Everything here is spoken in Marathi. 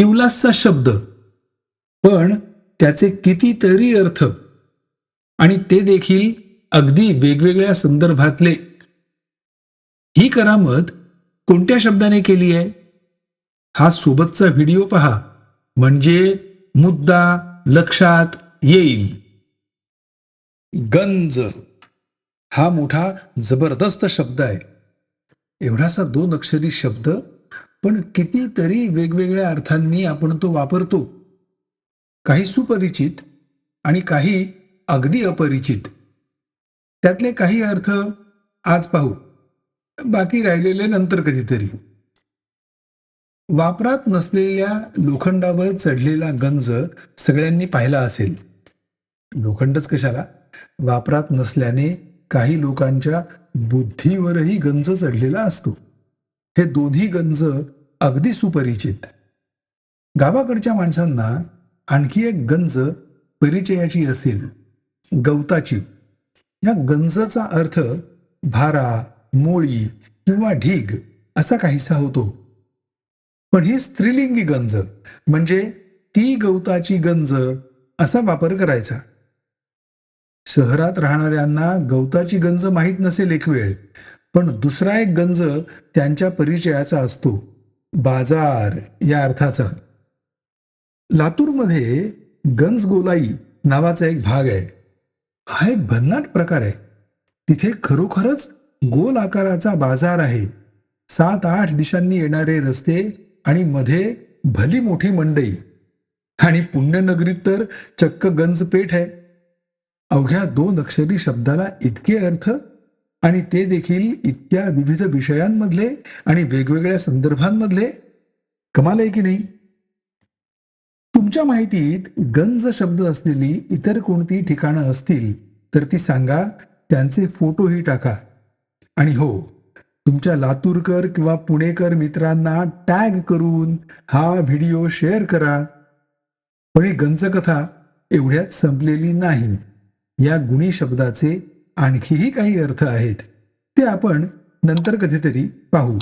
इवलासचा शब्द. पण त्याचे कितीतरी अर्थ. आणि ते देखील अगदी वेगवेगळ्या संदर्भातले. ही करामत कोणत्या शब्दाने केली आहे? हा सोबतचा व्हिडिओ पहा. म्हणजे मुद्दा लक्षात येईल. गंज. हा मोठा जबरदस्त शब्द आहे. एवढासा दोन अक्षरी शब्द पण कितीतरी वेगवेगळ्या अर्थांनी आपण तो वापरतो. काही सुपरिचित आणि काही अगदी अपरिचित. त्यातले काही अर्थ आज पाहू. बाकी राहिलेले नंतर कधीतरी. वापरात नसलेल्या लोखंडावर चढलेला गंज सगळ्यांनी पाहिला असेल. लोखंडच कशाला? वापरात नसल्याने काही लोकांच्या बुद्धीवरही गंज चढलेला असतो. हे दोन्ही गंज अगदी सुपरिचित. गावाकडच्या माणसांना आणखी एक गंज परिचयाची असेल गवताची. या गंजचा अर्थ भारा मोळी किंवा ढीग असा काहीसा होतो. पण ही स्त्रीलिंगी गंज म्हणजे ती गवताची गंज असा वापर करायचा. शहरात राहणाऱ्यांना गवताची गंज माहीत नसेल एक वेळ पण दुसरा एक गंज त्यांच्या परिचयाचा असतो. बाजार या अर्थाचा. लातूरमध्ये गंजगोलाई नावाचा एक भाग आहे. हा एक भन्नाट प्रकार आहे. तिथे खरोखरच गोल आकाराचा बाजार आहे. सात आठ दिशांनी येणारे रस्ते आणि मध्ये भली मोठी मंडई. आणि पुण्यनगरीत तर चक्क गंज पेठ आहे. अवघ्या दोन अक्षरी शब्दाला इतके अर्थ आणि ते देखील इतक्या विविध विषयांमधले आणि वेगवेगळ्या संदर्भांमधले? कमाल आहे की नाही? तुमच्या माहितीत गंज शब्द असलेली इतर कोणती ठिकाणं असतील तर ती सांगा त्यांचे फोटोही टाका. आणि हो तुमच्या लातूरकर किंवा पुणेकर मित्रांना टॅग करून हा व्हिडिओ शेअर करा. पण ही गंजकथा एवढ्यात संपलेली नाही. या गुणी शब्दाचे आणखीही काही अर्थ आहेत ते आपण नंतर कधीतरी पाहू.